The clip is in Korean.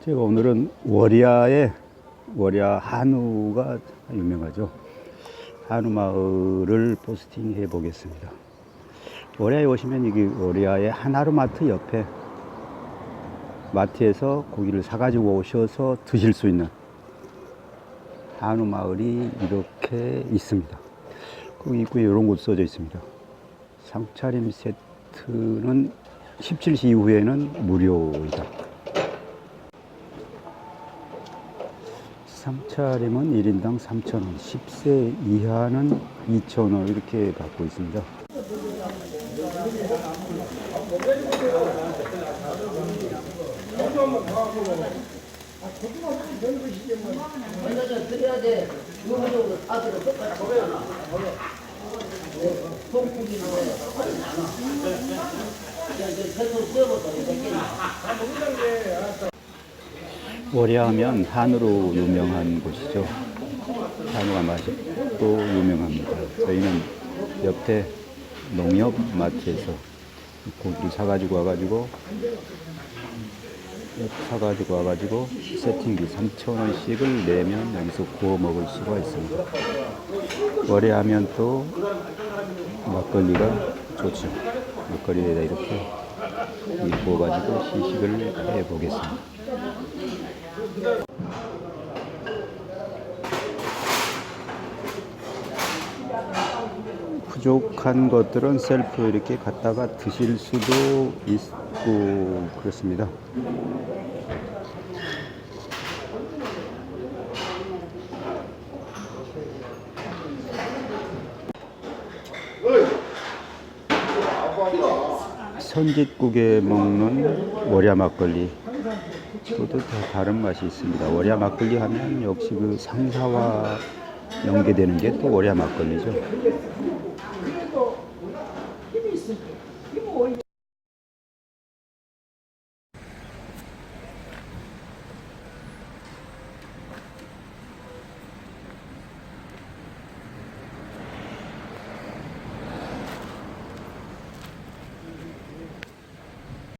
제가 오늘은 월야의 월야 한우가 유명하죠. 한우 마을을 포스팅 해 보겠습니다. 월야에 오시면 여기 월야의 한하루마트 옆에 마트에서 고기를 사가지고 오셔서 드실 수 있는 한우 마을이 이렇게 있습니다. 그 입구에 이런 곳 써져 있습니다. 상차림 세트는 17시 이후에는 무료이다. 상차림은 1인당 3,000원, 10세 이하는 2,000원 이렇게 받고 있습니다. 월야하면 한우로 유명한 곳이죠. 한우가 맛있고 유명합니다. 저희는 옆에 농협 마트에서 고기를 사가지고 와가지고 사가지고 와가지고 세팅비 3,000원씩을 내면 여기서 구워 먹을 수가 있습니다. 월야하면 또 막걸리가 좋죠. 막걸리에다 이렇게 구워가지고 시식을 해보겠습니다. 부족한 것들은 셀프 이렇게 갖다가 드실 수도 있고 그렇습니다. 선짓국에 먹는 월야 막걸리 다 다른 맛이 있습니다. 월야 막걸리 하면 역시 그 상사와 연계되는 게 또 월야 막걸리죠.